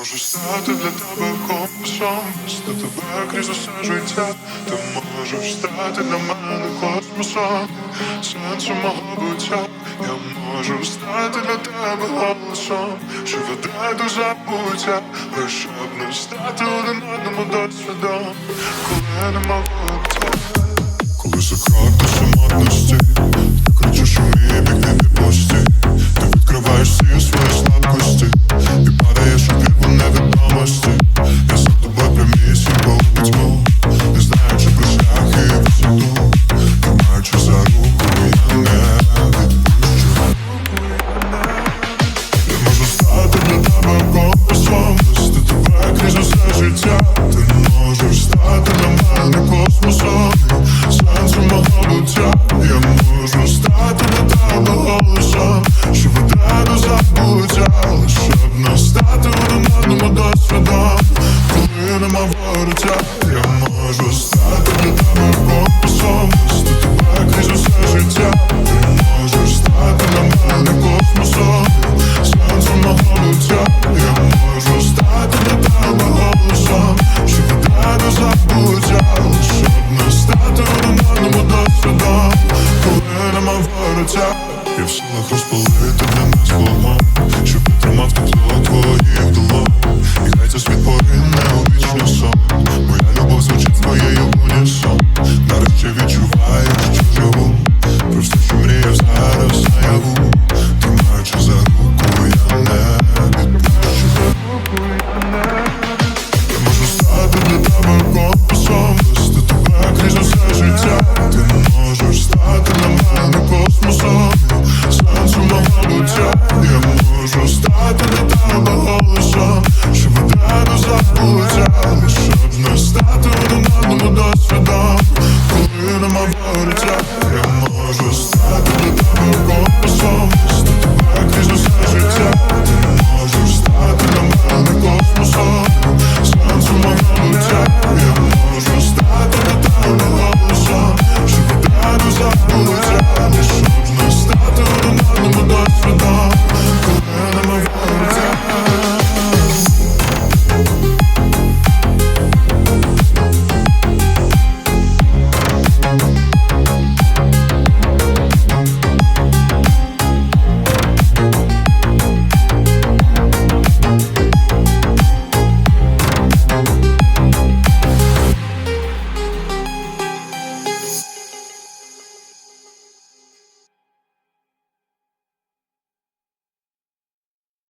Можу стати для тебе космосом, До тебе крізь усе життя, ти можеш стати для мене космосом, сенсом мого буття, я можу стати для тебе голосом, що веде до забуття, лише б не стати один одному досвідом, коли нема вибору серця, я в силах розпалити для нас вогонь, щоб тримав так Should've messed up